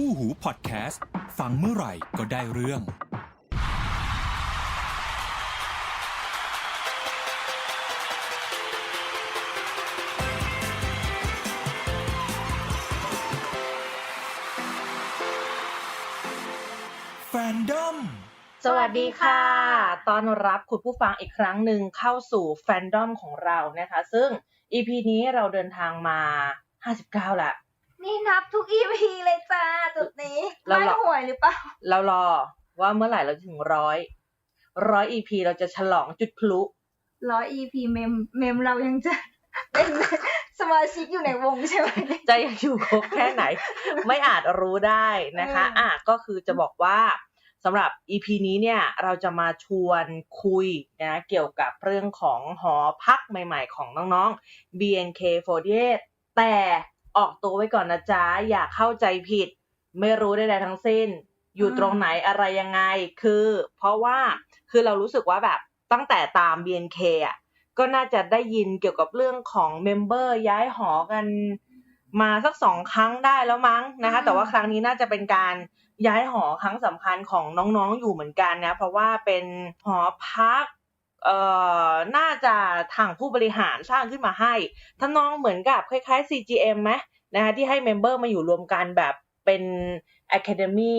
คู่หูพอดแคสต์ ฟังเมื่อไหร่ก็ได้เรื่อง แฟนดอม สวัสดีค่ะ ตอนรับคุณผู้ฟังอีกครั้งหนึ่งเข้าสู่แฟนดอมของเรานะคะ ซึ่ง EP นี้เราเดินทางมา 59ละ นี่นับทุก EP เลยจ้าจุดนี้เราไม่หรอห่วยหรือเปล่า เรารอว่าเมื่อไหร่เราจะถึงร้อยร้อย EP เราจะฉลองจุดพลุร้อย EP เมมเมมเรายังจะเป็นสมาชิกอยู่ในวงใช่ไหมจะยังอยู่ครบแค่ไหน ไม่อาจรู้ได้นะคะเอออ่อะก็คือจะบอกว่าสำหรับ EP นี้เนี่ยเราจะมาชวนคุยนะเกี่ยวกับเรื่องของหอพักใหม่ๆของน้องๆ BNK48 แต่ ออกตัวไว้ก่อนนะจ๊ะ อย่าเข้าใจผิด ไม่รู้ใดๆทั้งสิ้น อยู่ตรงไหนอะไรยังไง คือ เพราะว่าคือเรารู้สึกว่าแบบตั้งแต่ตาม BNK อะก็น่าจะได้ยินเกี่ยวกับเรื่องของเมมเบอร์ย้ายหอกันมาสักสองครั้งได้แล้วมั้งนะคะอืมแต่ว่าครั้งนี้น่าจะเป็นการย้ายหอครั้งสำคัญของน้องๆอยู่เหมือนกันนะ เพราะว่าเป็นหอพัก เอ่อน่าจะทางผู้บริหารสร้างขึ้นมาให้ถ้าน้องเหมือนกับคล้ายๆ CGM ไหมนะคะที่ให้เมมเบอร์มาอยู่รวมกันแบบเป็น Academy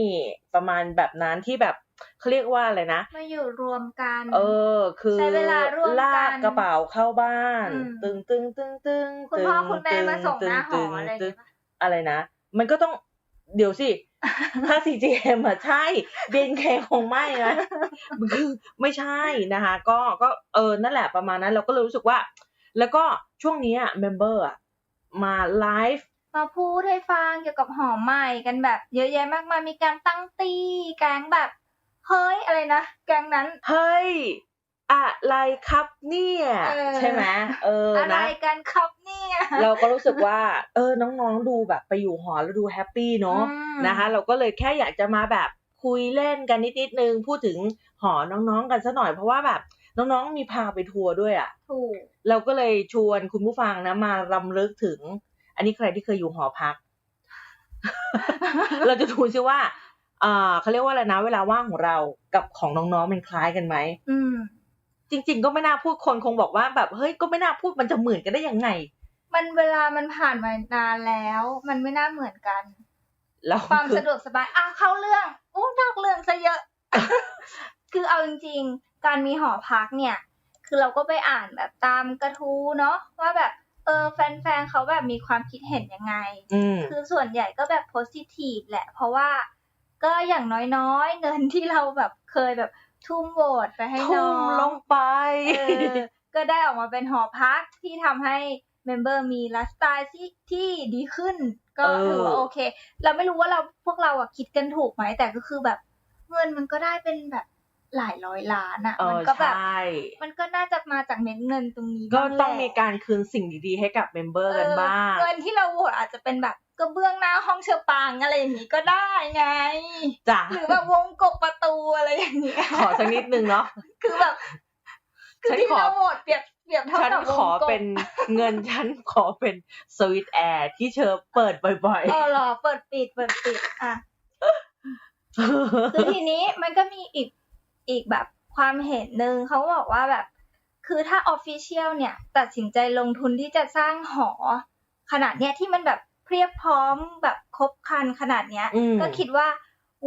ประมาณแบบนั้นที่แบบเขาเรียกว่าอะไรนะมาอยู่รวมกัน เออ คือใช้เวลาร่วมกันลากกระเป๋าเข้าบ้านอืมตึงตึงตึงตึงคุณพ่อคุณแม่มาส่งหน้าหออะไรอย่างตึงเงี้ยปะอะไรนะ มันก็ต้อง เดี๋ยวสิถ้า CGM อะใช่ BNK คงไม่นะมันคือไม่ใช่นะคะ ก็ก็เออนั่นแหละประมาณนั้นเราก็เลยรู้สึกว่า แล้วก็ช่วงนี้อะเมมเบอร์อะมาไลฟ์มาพูดให้ฟังเกี่ยวกับหอใหม่กันแบบ เยอะแยะมากมายมีการตั้งตีแก๊งแบบ เฮ้ยอะไรนะ แก๊งนั้น เฮ้ย อะไรครับเนี่ยเออใช่ไหมเอออะไรนะกันครับเนี่ย เราก็รู้สึกว่า เออน้องๆดูแบบไปอยู่หอแล้วดูแฮปปี้เนาะอืมนะคะ เราก็เลยแค่อยากจะมาแบบคุยเล่นกันนิดๆนึงพูดถึงหอน้องๆกันสักหน่อยเพราะว่าแบบน้องๆมีพาไปทัวร์ด้วยอะ่ะถูกเราก็เลยชวนคุณผู้ฟังนะมารำลึกถึง อันนี้ใครที่เคยอยู่หอพัก เราจะดูซิว่าอ่าเขาเรียกว่าอะไรนะ เวลาว่างของเรากับของน้องๆมันคล้ายกันไหมอืม จริง ๆ ก็ไม่น่าพูดคนคงบอกว่าแบบเฮ้ยก็ไม่น่าพูดมันจะเหมือนกันได้ยังไง มันเวลามันผ่านมานานแล้ว มันไม่น่าเหมือนกันแล้วความคือสะดวกสบายอ้าวเข้าเรื่องอู้นอกเรื่องซะเยอะ คือเอาจริงๆ การมีหอพักเนี่ย คือเราก็ไปอ่านแบบตามกระทู้เนาะว่าแบบเออแฟนๆเขาแบบมีความคิดเห็นยังไงอืมคือส่วนใหญ่ก็แบบโพสิทีฟแหละ เพราะว่าก็อย่างน้อยๆ เงินที่เราแบบเคยแบบ ทุ่มโหวตไปให้ทุ่น้อมงลงไป เออก็ได้ออกมาเป็นหอพักที่ทำให้เมมเบอร์มีไลฟ์สไตล์ที่ที่ดีขึ้น ก็เออ ถือว่าโอเค เราไม่รู้ว่าเราพวกเราอะคิดกันถูกไหมแต่ก็คือแบบเงินมันก็ได้เป็นแบบ หลายร้อยล้านอะเอมัอก็แบบใช่มันก็น่าจะมาจากเม็ดเงินตรงนี้ ก็บ้างแหละต้องมีการคืนสิ่งดีๆให้กับเมมเบอร์กันบ้างเออเงินที่เราโหวตอาจจะเป็นแบบกระเบื้องหน้าห้องเชอปางอะไรอย่างนี้ก็ได้ไงจ้ะหรือแบบวงกบประตูอะไรอย่างเงี้ยขอสักนิดนึงเนาะคือแบบคือฉันที่ขอเราโหวตเปรียบเปรียบเท่าฉันกับวของกบเป็นเงินฉันขอเป็นสวิตแอร์ที่เชอเปิดบ่อยเออเหรอเปิดปิดเปิดปิดอะๆคือทีนี้มันก็มีอีก อีกแบบความเห็นหนึ่งเขาบอกว่าแบบ คือถ้าออฟฟิเชียลเนี่ย ตัดสินใจลงทุนที่จะสร้างหอ ขนาดเนี้ยที่มันแบบเพียบพร้อมแบบครบครันขนาดเนี้ยอืมก็คิดว่า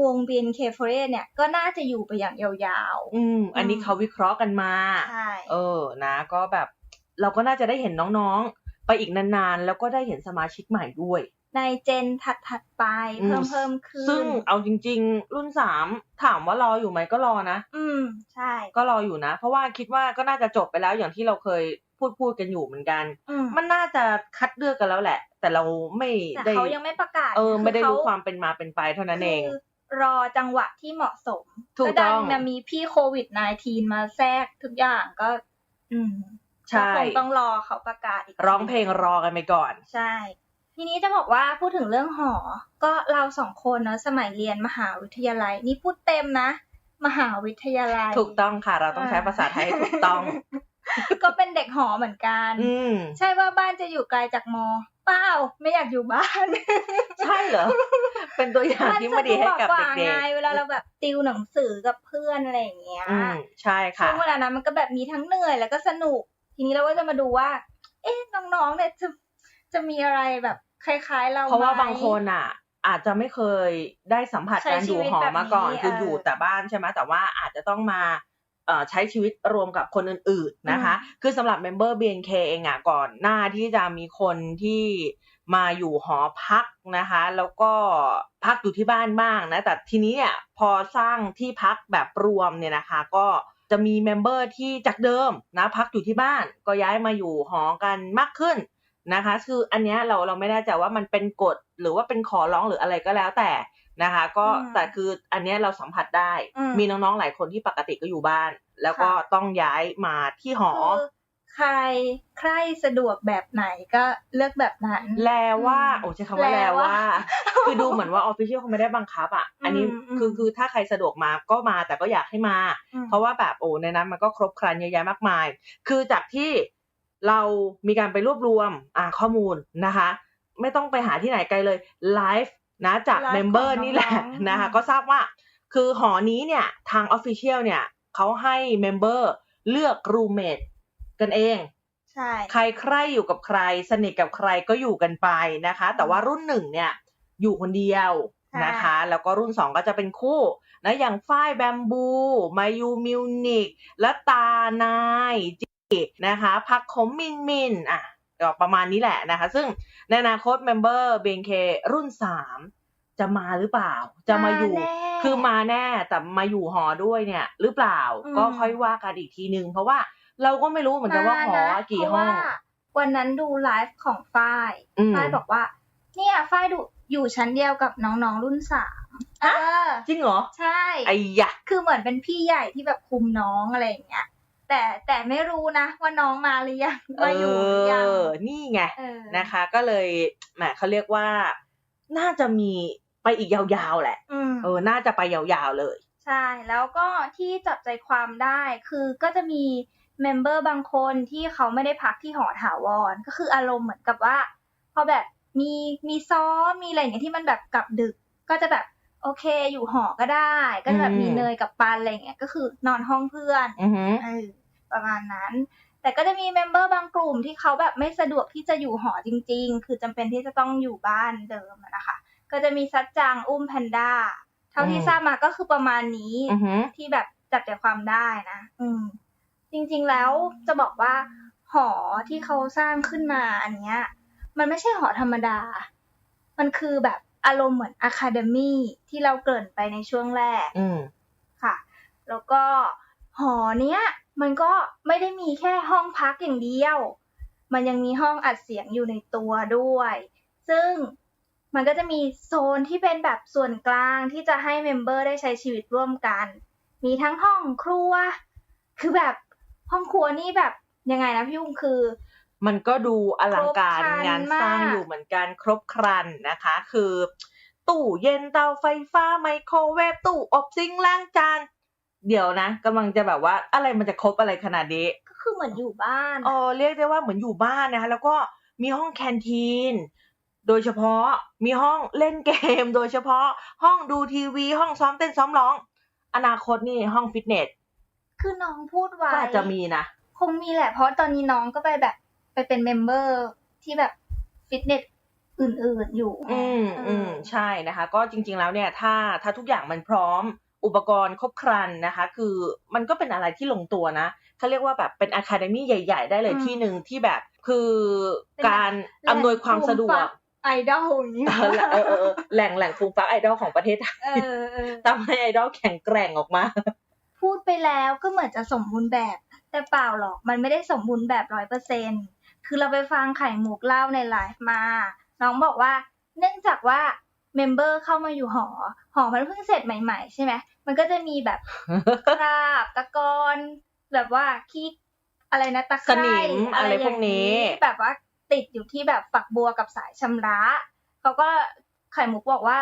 วง BNK48 เนี่ยก็น่าจะอยู่ไปอย่างยาวอืม อันนี้เขาวิเคราะห์กันมาๆใช่ เออ นะ ก็แบบ เราก็น่าจะได้เห็นน้องๆ ไปอีกนานๆ แล้วก็ได้เห็นสมาชิกใหม่ด้วย ในเจนถัดๆไปอืมเพิ่มเพิ่มขึ้น ซึ่งเอาจริง ๆ รุ่นสามถามว่ารออยู่ไหมก็รอนะ อืมใช่ ก็รออยู่นะ เพราะว่าคิดว่าก็น่าจะจบไปแล้วอย่างที่เราเคยพูดพูดกันอยู่เหมือนกันอืมมันน่าจะคัดเลือกกันแล้วแหละ แต่เราไม่แต่ได้เขายังไม่ประกาศ เออ ไม่ได้รู้อเขความเป็นมาเป็นไปเท่านั้นเองคือรอจังหวะที่เหมาะสมถูกต้องดันนะมีพี่โควิด -19 มาแทรกทุกอย่างก็ อืมใช่ก็คงต้องรอเขาประกาศอีกทีร้องเพลงรอกันไปก่อน ใช่ ทีนี้จะบอกว่าพูดถึงเรื่องหอ ก็เราสองคนเนอะสมัยเรียนมหาวิทยาลัย นี่พูดเต็มนะ มหาวิทยาลัย ถูกต้องค่ะ เราต้องใช้ภาษาไทยให้ถูกต้อง ก็เป็นเด็กหอเหมือนกัน อืมใช่ว่าบ้านจะอยู่ไกลจากมอเปล่าไม่อยากอยู่บ้านใช่เหรอไปเป็นตัวอย่างมันที่สะไม่ดดีวให้กกับกว่าเด็ไงกเวลาเราแบบติวหนังสือกับเพื่อนอะไรอย่างเงี้ยๆอืมใช่ค่ะช่วงเวลานั้นมันก็แบบมีทั้งเหนื่อยแล้วก็สนุก ทีนี้เราก็จะมาดูว่า เอ๊ะน้องๆเนี่ยจะจะมีอะไรแบบ คล้ายๆ เราเพราะว่าไหมบางคนอะ อาจจะไม่เคยได้สัมผัสใช้การอยู่หอมาก่อนชีวิตแบบนี้คือเออออยู่แต่บ้านใช่ไหมแต่ว่าอาจจะต้องมาเอ่อใช้ชีวิตรวมกับคนอื่นๆนะคะ คือสำหรับเมมเบอร์ BNK เองอะก่อนหน้าที่จะมีคนที่มาอยู่หอพักนะคะ แล้วก็พักอยู่ที่บ้านบ้างนะ แต่ทีนี้เนี่ยพอสร้างที่พักแบบรวมเนี่ยนะคะ ก็จะมีเมมเบอร์ที่จากเดิมนะพักอยู่ที่บ้าน ก็ย้ายมาอยู่หอกันมากขึ้น นะคะ คืออันเนี้ยเราเราไม่แน่ใจว่ามันเป็นกฎหรือว่าเป็นขอร้องหรืออะไรก็แล้วแต่นะคะ ก็อืมแต่คืออันเนี้ยเราสัมผัสได้อืมมีน้องๆหลายคนที่ปกติก็อยู่บ้าน แล้วก็ค่ะต้องย้ายมาที่หอคือใครใครสะดวกแบบไหนก็เลือกแบบนั้น แลว่าอืมโอ้ใช้คำว่าแลแลว่าว่า คือดูเหมือนว่าออฟฟิเชียลเขาไม่ได้บังคับอะ อันนี้อืมอืมคือคือถ้าใครสะดวกมาก็มาแต่ก็อยากให้มาอืมเพราะว่าแบบโอ้ในนั้นมันก็ครบครันเยอะแยะมากมาย คือจากที่ เรามีการไปรวบรวมอ่าข้อมูลนะคะ ไม่ต้องไปหาที่ไหนไกลเลยไลฟ์นะจากไลฟ์เมมเบอร์ของน้องๆนี่แหละนะคะอืมก็ทราบว่าคือหอนี้เนี่ย ทางออฟฟิเชียลเนี่ยเขาให้เมมเบอร์เลือกรูเมทกันเองใช่ใครใครอยู่กับใคร สนิทกับใครก็อยู่กันไปนะคะ แต่ว่ารุ่นหนึ่งเนี่ยอยู่คนเดียวนะคะ แล้วก็รุ่นสองก็จะเป็นคู่นะอย่างฝ้ายแบมบู มายูมิวนิกและตานายจี นะคะพักขมมินมินอะก็ประมาณนี้แหละนะคะ ซึ่งในอนาคตเมมเบอร์เบนเครุ่นสามจะมาหรือเปล่า จะมาอยู่แน่คือมาแน่แต่มาอยู่หอด้วยเนี่ย หรือเปล่าอืมก็ค่อยว่ากันอีกทีนึง เพราะว่าเราก็ไม่รู้เหมือนกันว่าหอมานะกี่เพราะห้องว่าวันนั้นดูไลฟ์ของฝ้ายอืมฝ้ายบอกว่า เนี่ยฝ้ายดูอยู่ชั้นเดียวกับน้องๆรุ่นสามเออจริงเหรอ ใช่ไอ้ยะคือเหมือนเป็นพี่ใหญ่ที่แบบคุมน้องอะไรอย่างเงี้ย แต่แต่ไม่รู้นะว่าน้องมาหรือยังมาอยู่หรือยังเออนี่ไงเออนะคะ ก็เลยแหมเขาเรียกว่า น่าจะมีไปอีกยาวๆแหละอืมเออ น่าจะไปยาวๆเลย ใช่ แล้วก็ที่จับใจความได้คือก็จะมีเมมเบอร์บางคนที่เขาไม่ได้พักที่หอถาวร ก็คืออารมณ์เหมือนกับว่า พอแบบมีมีซ้อมมีอะไรอย่างเงี้ยที่มันแบบกลับดึก ก็จะแบบโอเคอยู่หอก็ได้ ก็จะแบบอืมมีเนยกับปันอะไรอย่างเงี้ยก็คือนอนห้องเพื่อนอือหือเออ ประมาณนั้น แต่ก็จะมีเมมเบอร์บางกลุ่มที่เขาแบบไม่สะดวกที่จะอยู่หอจริง ๆ คือจำเป็นที่จะต้องอยู่บ้านเดิมอะนะคะ ก็จะมีซัดจางอุ้มแพนด้าเท่าที่อืมทราบมาก็คือประมาณนี้อือหือที่แบบจับใจความได้นะ อืม จริงๆแล้วจะบอกว่า หอที่เขาสร้างขึ้นมาอันเนี้ย มันไม่ใช่หอธรรมดา มันคือแบบอารมณ์เหมือนอะคาเดมี่ที่เราเกริ่นไปในช่วงแรกอืมค่ะ แล้วก็หอเนี้ย มันก็ไม่ได้มีแค่ห้องพักอย่างเดียว มันยังมีห้องอัดเสียงอยู่ในตัวด้วย ซึ่งมันก็จะมีโซนที่เป็นแบบส่วนกลางที่จะให้เมมเบอร์ได้ใช้ชีวิตร่วมกัน มีทั้งห้องครัว คือแบบห้องครัวนี่แบบยังไงนะพี่อุ้มคือ มันก็ดูอลังการครบครันงานสร้างมากอยู่เหมือนกันครบครันนะคะ คือ ตู้เย็นเตาไฟฟ้าไมโครเวฟตู้อบซิงค์ล้างจาน เดี๋ยวนะกำลังจะแบบว่าอะไรมันจะครบอะไรขนาดนี้ ก็คือเหมือนอยู่บ้านเออเรียกได้ว่าเหมือนอยู่บ้านนะคะแล้วก็มีห้องแคนทีนโดยเฉพาะมีห้องเล่นเกม โดยเฉพาะห้องดูทีวี ห้องซ้อมเต้นซ้อมร้อง อนาคตนี่ห้องฟิตเนสคือน้องพูดไว้ก็อาจจะมีนะคงมีแหละเพราะตอนนี้น้องก็ไปแบบไปเป็นเมมเบอร์ที่แบบฟิตเนสอื่นๆอยู่ อืมเอืมใช่นะคะ ก็จริง ๆแล้วเนี่ย ถ้าถ้าทุกอย่างมันพร้อม อุปกรณ์ครบครันนะคะ คือมันก็เป็นอะไรที่ลงตัวนะเขาเรียกว่าแบบเป็นอะคาเดมี่ใหญ่ ๆ ได้เลยอืมที่หนึ่งที่แบบคือเป็นแบบการแหล่งอำนวยความสะดวฟูมฟักกไอดอลอย่างนี้เออเออเออแหล่งแหล่งฟูมฟักไอดอลของประเทศไทยเออเออทำให้ไอดอลแข็งแกร่งออกมา พูดไปแล้วก็เหมือนจะสมบูรณ์แบบ แต่เปล่าหรอก มันไม่ได้สมบูรณ์แบบร้อยเปอร์เซ็นคือเราไปฟังไข่มุกเล่าในไลฟ์มา น้องบอกว่า เนื่องจากว่าเมมเบอร์เข้ามาอยู่หอ หอมันเพิ่งเสร็จใหม่ ๆ ใช่ไหม มันก็จะมีแบบคราบตะกอนแบบว่าขี้อะไรนะตะไคสร่นิมอะไรพวกนี้อย่างแบบว่าติดอยู่ที่แบบฝักบัวกับสายชำระเขาก็ไข่มุกบอกว่า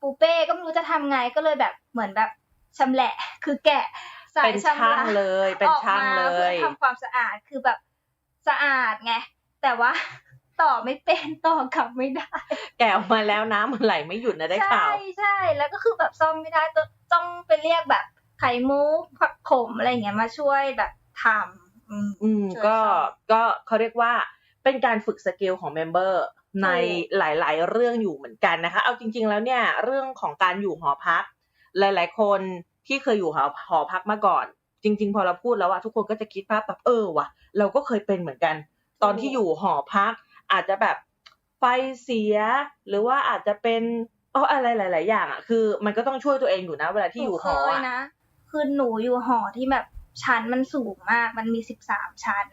ปูเป้ก็ไม่รู้จะทำไงก็เลยแบบเหมือนแบบชำแหละ คือแกะสายเป็นชำช่างระเลยเป็นช่างเลออกมาเพื่อยทำความสะอาดคือแบบสะอาดไงแต่ว่าต่อไม่เป็นต่อกลับไม่ได้ แกะออกมาแล้วน้ำมันไหลไม่หยุดนะได้ข่าใช่วใช่แล้วก็คือแบบซ่อมไม่ได้ต้อง ต้องไปเรียกแบบไข่มุกผักขมอะไรอย่างเงี้ยมาช่วยแบบทำอืมอืมช่วยก็ซ่อมก็เขาเรียกว่าเป็นการฝึกสกิลของเมมเบอร์ในถูกหลาย ๆ เรื่องอยู่เหมือนกันนะคะ เอาจริง ๆ แล้วเนี่ยเรื่องของการอยู่หอพัก หลาย ๆ คนที่เคยอยู่หอหอพักมาก่อน จริง ๆ พอเราพูดแล้วอะทุกคนก็จะคิดภาพแบบเออว่ะ เราก็เคยเป็นเหมือนกัน ตอนที่อยู่หอพัก อาจจะแบบไฟเสีย หรือว่าอาจจะเป็น อ๋ออะไรหลาย ๆ อย่างอะคือ มันก็ต้องช่วยตัวเองอยู่นะ เวลาที่อยู่หอนูเคยอะนะคือหนูอยู่หอที่แบบชั้นมันสูงมากมันมีสิบสามชั้น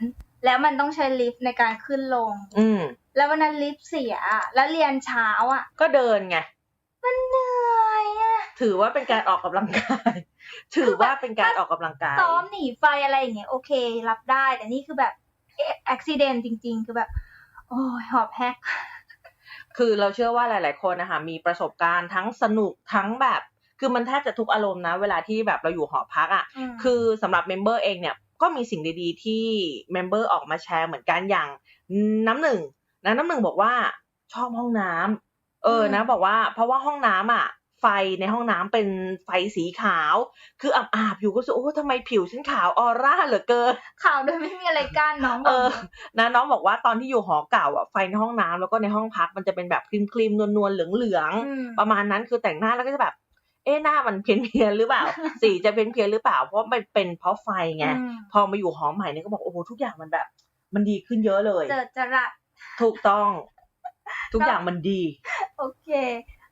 แล้วมันต้องใช้ลิฟต์ในการขึ้นลง อืมแล้ววันนั้นลิฟต์เสียแล้วเรียนเช้าอะ ก็เดินไงมันเหนื่อยอะถือว่าเป็นการออกกำลังกาย ถือว่าเป็นการออกกำลังกายซ้อมหนีไฟอะไรอย่างเงี้ยโอเค รับได้ แต่นี่คือแบบอุบิเหตุจริง ๆ คือแบบ โอ้ยหอบแฮก คือเราเชื่อว่าหลาย ๆ คนนะคะมีประสบการณ์ทั้งสนุกทั้งแบบ คือมันแทบจะทุกอารมณ์นะ เวลาที่แบบเราอยู่หอพักอะ่ะมคือสำหรับเมมเบอร์เองเนี่ยก็มีสิ่งดี ๆ ที่เมมเบอร์ออกมาแชร์เหมือนกันอย่างน้ำหนึ่งนะน้ำหนึ่งบอกว่าชอบห้องน้ำเออนะ บอกว่าเพราะว่าห้องน้ำอะ ไฟในห้องน้ำเป็นไฟสีขาว คืออาบอาบๆอยู่ก็รู้สึกโอ้ทำไมผิวฉันขาวออร่าเหลือเกินข่าวโดยไม่มีอะไรกั้นน้องบเออกอนะน้องบอกว่าตอนที่อยู่หอเก่าอะไฟในห้องน้ำแล้วก็ในห้องพักมันจะเป็นแบบครีมครีมนวลนวลๆเหลืองเหลืองๆอืมประมาณนั้นคือแต่งหน้าแล้วก็จะแบบเอ๊ะหน้ามันเพี้ยนเพียนๆหรือเปล่า สีจะเพี้ยนเพียนๆหรือเปล่า เพราะมันเป็นเพราะไฟไงอืมพอมาอยู่หอใหม่เนี่ยก็บอกโอ้โหทุกอย่างมันแบบ มันดีขึ้นเยอะเลยเจอจรัสถูกต้อง ทุกอย่างมันดี โอเค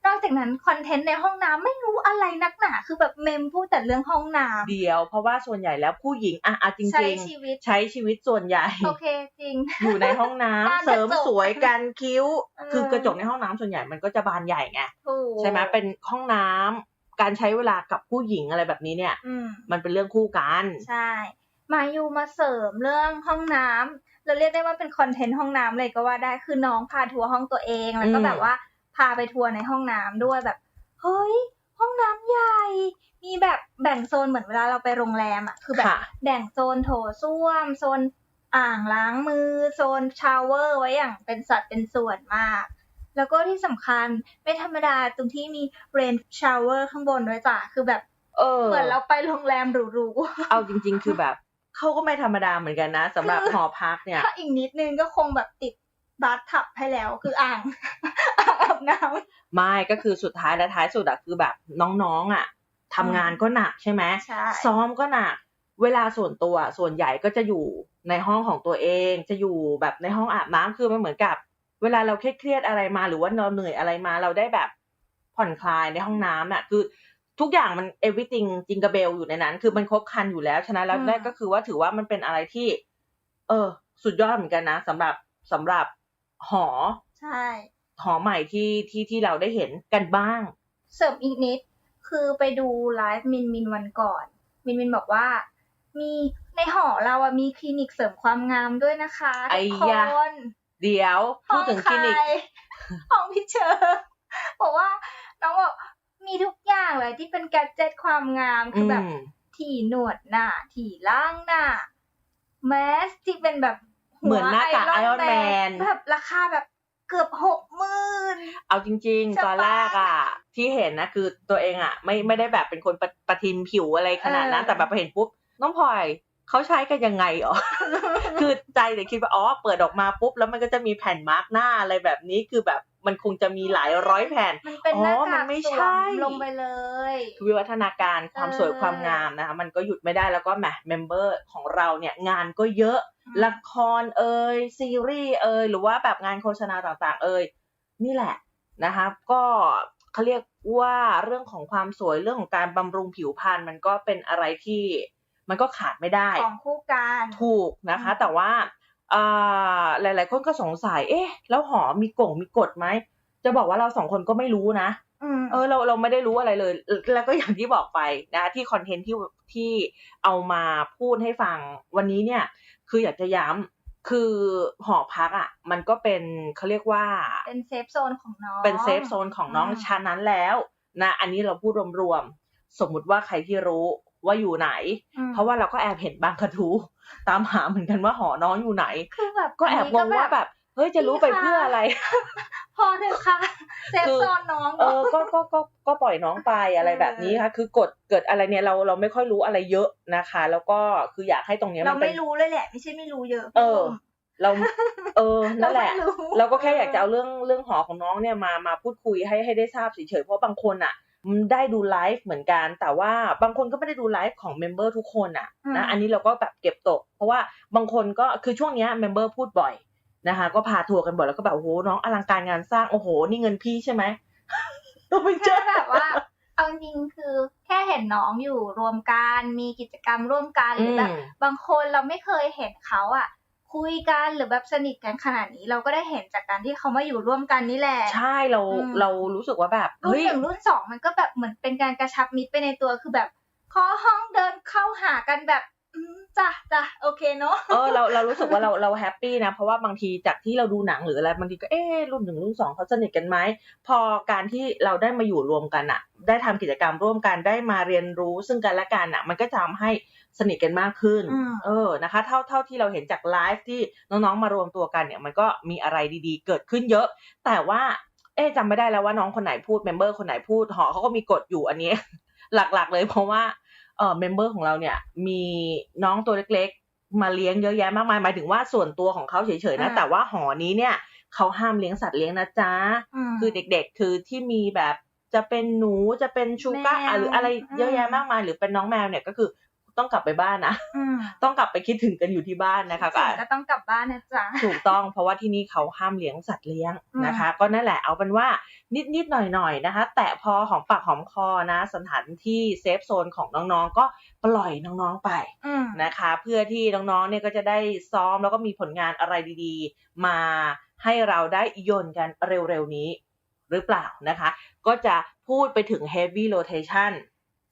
นอกจากนั้นคอนเทนต์ในห้องน้ำไม่รู้อะไรนักหนาคือแบบเมมพูดแต่เรื่องห้องน้เดียว เพราะว่าส่วนใหญ่แล้วผู้หญิงอะอะจำใช้ริงชีวิตๆใช้ชีวิตส่วนใหญ่โอเคจริง อยู่ในห้องน้ำบ้านกระจกเสริมสวยกันคิ้วเออคือกระจกในห้องน้ำส่วนใหญ่มันก็จะบานใหญ่ไงถูกใช่ไหมเป็นห้องน้ำการใช้เวลากับผู้หญิงอะไรแบบนี้เนี่ยอืมมันเป็นเรื่องคู่กันใช่มายูมาเสริมเรื่องห้องน้ำเราเรียกได้ว่าเป็นคอนเทนต์ห้องน้ำเลยก็ว่าได้คือน้องพาทัวร์ห้องตัวเองแล้วก็อืมแบบว่าพาไปทัวร์ในห้องน้ำด้วยแบบ เฮ้ย ห้องน้ำใหญ่ มีแบบแบ่งโซนเหมือนเวลาเราไปโรงแรมอะคือแบบค่ะแบ่งโซนโถส้วม โซนอ่างล้างมือ โซนชาวเวอร์ไว้อย่างเป็นสัดเป็นส่วนมาก แล้วก็ที่สำคัญไม่ธรรมดาตรงที่มีเรนชาวเวอร์ข้างบนด้วยจ้ะคือแบบเออเหมือนเราไปโรงแรมหรูๆเอาจริง ๆ คือแบบเขาก็ไม่ธรรมดาเหมือนกันนะสำหรับคือหอพักเนี่ย ถ้าอีกนิดนึงก็คงแบบติดบาร์ทับให้แล้วคืออ่าง อ่างอาบน้ไม่ก็คือสุดท้ายและท้ายสุดอะคือแบบน้องๆอะทำงานก็หนักใช่ไหมำใช่ซ้อมก็หนัก เวลาส่วนตัวส่วนใหญ่ก็จะอยู่ในห้องของตัวเอง จะอยู่แบบในห้องอาบน้ำคือมันเหมือนกับ เวลาเราเครียดๆอะไรมาหรือว่าเราเหนื่อยอะไรมาเราได้แบบผ่อนคลายในห้องน้ำอะคือทุกอย่างมัน everything จิงกระเบลอยู่ในนั้น คือมันครบครันอยู่แล้วฉะนั้นแล้วแรกก็คือว่าถือว่ามันเป็นอะไรที่ เออ สุดยอดเหมือนกันนะสำหรับสำหรับหอ ใช่ หอใหม่ที่ที่ที่เราได้เห็นกันบ้าง เสริมอีกนิด คือไปดูไลฟ์มินมินวันก่อน มินมินบอกว่า มีในหอเราอะมีคลินิกเสริมความงามด้วยนะคะไอ้ทุกยะคนเดี๋ยวพูดถึงคลินิกห้องให้องพี่เชอร์บอกว่าน้องบอกมีทุกอย่างเลยที่เป็นแกดเจ็ตความงามคือแบบมที่หนวดหน้าที่ล่างหน้าแมสที่เป็นแบบเหมือนหน้ากาก Iron Man แบบราคาแบบ เกือบหกหมื่นเอาจริงสปาๆตอนแรกอะ ที่เห็นนะคือตัวเองอะ ไม่ไม่ได้แบบเป็นคนประประทินผิวอะไรขนาดนั้นเออแต่แบบพอเห็นปุ๊บน้องพลอยเขาใช้กันยังไงอ๋อคือใจแต่คิดว่าอ๋อเปิดออกมาปุ๊บแล้วมันก็จะมีแผ่นมาร์กหน้าอะไรแบบนี้คือแบบมันคงจะมีหลายร้อยแผ่น มันเป็นอ๋อหน้ามักานกไม่สวใช่มลงไปเลยวิวัฒนาการความเออสวยความงามนะคะมันก็หยุดไม่ได้แล้วก็แหมเมมเบอร์ของเราเนี่ยงานก็เยอะ ละครเอ่ยซีรีส์เอ่ยหรือว่าแบบงานโฆษณาต่างๆ เอ่ยนี่แหละนะคะก็เขาเรียกว่าเรื่องของความสวยเรื่องของการบำรุงผิวพรรณมันก็เป็นอะไรที่มันก็ขาดไม่ได้ของคู่กันถูกนะคะอืมแต่ว่าอ่าหลาย ๆ คนก็สงสัย เอ๊ะ แล้วหอมีกงมีกฎไหม จะบอกว่าเราสองคนก็ไม่รู้นะอืม เออเราเราไม่ได้รู้อะไรเลย แล้วก็อย่างที่บอกไปนะที่คอนเทนต์ที่ที่เอามาพูดให้ฟังวันนี้เนี่ย คืออยากจะย้ำคือหอพักอะ มันก็เป็นเขาเรียกว่า เป็นเซฟโซนของน้อง เป็นเซฟโซนของน้องอืมชั้นนั้นแล้วนะอันนี้เราพูดรวมๆ สมมุติว่าใครที่รู้ว่าอยู่ไหนอืมเพราะว่าเราก็แอบเห็นบางกระทู้ตามหาเหมือนกันว่าหอน้องอยู่ไหน คือแบบก็แอบงงว่าแบบเฮ้ยจะรู้ไปเพื่ออะไรพ อเถอะค่ะเซฟคือโซนน้องเออก็ก็ก็ก็ปล่อยน้องไปอะไรเออแบบนี้ค่ะ คือกฎเกิดอะไรเนี่ยเราเราไม่ค่อยรู้อะไรเยอะนะคะ แล้วก็คืออยากให้ตรงเนี้ยเรามันเป็ไม่นรู้เลยแหละ ไม่ใช่ไม่รู้เยอะ เออ เรา เออนั่นแหละเราไม่รู้เราก็แค่อยากจะเอาเรื่องเรื่องหอของน้องเนี่ยมามาพูดคุยให้ให้ได้ทราบเฉยๆเพราะบางคนอะมันได้ดูไลฟ์เหมือนกัน แต่ว่าบางคนก็ไม่ได้ดูไลฟ์ของเมมเบอร์ทุกคนอะนะอันนี้เราก็แบบเก็บตก เพราะว่าบางคนก็คือช่วงเนี้ยเมมเบอร์พูดบ่อย นะคะ ก็พาทัวร์กันบ่อยแล้วก็แบบโอ้โหน้องอลังการงานสร้างโอ้โห นี่เงินพี่ใช่ไหมต้องไปเจแค่อแบบว่าเอาจริงๆคือแค่เห็นน้องอยู่รวมกันมีกิจกรรมร่วมกันหรือแบบอืมบางคนเราไม่เคยเห็นเขาอะ คุยกันหรือแบบสนิทกันขนาดนี้ เราก็ได้เห็นจากการที่เขามาอยู่ร่วมกันนี่แหละ ใช่เราอืมเรารู้สึกว่าแบบรุ่นเฮ้ยหนึ่งรุ่นสองมันก็แบบเหมือนเป็นการกระชับมิตรไปในตัวคือแบบเคอห้องเดินเข้าหากันแบบอืม จ้ะจ้ะโอเคเนาะเออเราเรารู้สึกว่าเราเราแฮปปี้นะ เพราะว่าบางทีจากที่เราดูหนังหรืออะไรบางทีก็เอ๊ะรุ่นหนึ่งรุ่นสองเขาสนิทกันไหมพอการที่เราได้มาอยู่รวมกันอะได้ทำกิจกรรมร่วมกันได้มาเรียนรู้ซึ่งกันและกันอะมันก็จะทำให้สนิทกันมากขึ้นอืมเออนะคะ เท่าเท่าที่เราเห็นจากไลฟ์ที่น้องๆมารวมตัวกันเนี่ยมันก็มีอะไรดีๆ เกิดขึ้นเยอะ แต่ว่าเอ๊ะจำไม่ได้แล้วว่าน้องคนไหนพูดเมมเบอร์คนไหนพูดหอเขาก็มีกฎอยู่อันนี้ หลักๆเลยเพราะว่า เออเมมเบอร์ของเราเนี่ย มีน้องตัวเล็กๆ มาเลี้ยงเยอะแยะมากมายหมายถึงว่าส่วนตัวของเขาเฉยๆนะอ่าแต่ว่าหอนี้เนี่ยเขาห้ามเลี้ยงสัตว์เลี้ยงนะจ๊ะมคือเด็กๆ คือที่มีแบบจะเป็นหนูจะเป็นชูก้าแมวหรืออะไรเยอะแยะอืมมากมาย หรือเป็นน้องแมวเนี่ยก็คือ ต้องกลับไปบ้านนะอืมต้องกลับไปคิดถึงกันอยู่ที่บ้านนะคะสิ่งก็ต้องกลับบ้านนะจ๊ะถูกต้องเพราะว่าที่นี่เขาห้ามเลี้ยงสัตว์เลี้ยงอืมนะคะ ก็นั่นแหละเอาเป็นว่านิดๆหน่อยๆนะคะ แต่พอหอมปากหอมคอนะ สถานที่เซฟโซนของน้องๆ ก็ปล่อยน้องๆไปอืมนะคะ เพื่อที่น้องๆเนี่ยก็จะได้ซ้อมแล้วก็มีผลงานอะไรดีๆ มาให้เราได้โยนกันเร็วๆนี้หรือเปล่านะคะ ก็จะพูดไปถึง heavy rotation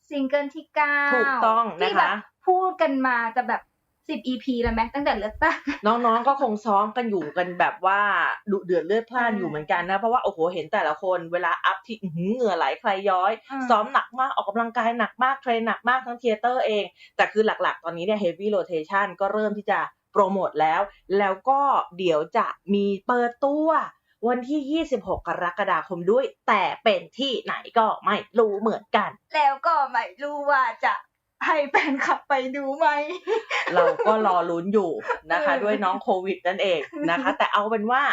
ซิงเกิลที่เก้าถูกต้องนะคะที่แบบพูดกันมาจะแบบสิบ EP แล้วแม็กตั้งแต่เลือกตั้งน้องๆก็คงซ้อมกันอยู่กันแบบว่าดุเดือดเลือดพล่านอืมอยู่เหมือนกันนะ เพราะว่าโอ้โหเห็นแต่ละคนเวลาอัพที่อื้อหือเหงื่อไหลใครย้อยอืมซ้อมหนักมากออกกำลังกายหนักมากเทรนหนักมากทั้งเทเตอร์เอง แต่คือหลักๆ ตอนนี้เนี่ย heavy rotation ก็เริ่มที่จะโปรโมทแล้ว แล้วก็เดี๋ยวจะมีเปิดตัว วันที่ 26 กรกฎาคมด้วย แต่เป็นที่ไหนก็ไม่รู้เหมือนกัน แล้วก็ไม่รู้ว่าจะให้แฟนคลับไปดูไหม เราก็รอลุ้นอยู่นะคะเออด้วยน้องโควิดนั่นเองนะคะ แต่เอาเป็นว่า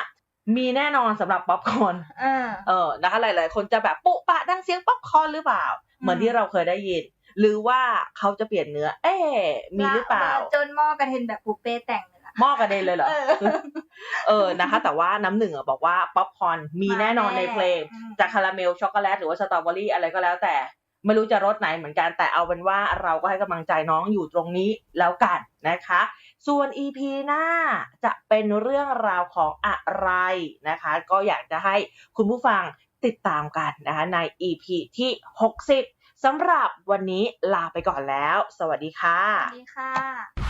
มีแน่นอนสำหรับป๊อปคอร์นอ่าเออนะคะ หลาย ๆ คนจะแบบปุปะดังเสียงป๊อปคอร์นหรือเปล่า เหมือนที่เราเคยได้ยิน หรือว่าเขาจะเปลี่ยนเนื้อ เอ๊ะมีหรือเปล่า จนหม้อกระเทนแบบปูเป้แต่งเลยล่ะ หม้อกระเด็นเลยเหรอเออเออนะคะ แต่ว่าน้ำหนึ่งอะบอกว่าป๊อปคอร์นมีแน่นอนในเพลงอืมจะคาราเมลช็อกโกแลตหรือว่าสตรอเบอรี่อะไรก็แล้วแต่ ไม่รู้จะรสไหนเหมือนกันแต่เอาเป็นว่าเราก็ให้กำลังใจน้องอยู่ตรงนี้แล้วกันนะคะ ส่วน EP หน้าจะเป็นเรื่องราวของอะไรนะคะ ก็อยากจะให้คุณผู้ฟังติดตามกันนะคะใน EP ที่ 60สำหรับวันนี้ลาไปก่อนแล้ว สวัสดีค่ะ สวัสดีค่ะ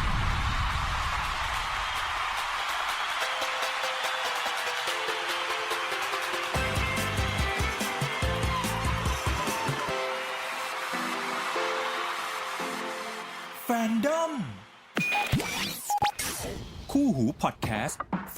นดอม คู่หูพอดแคสต์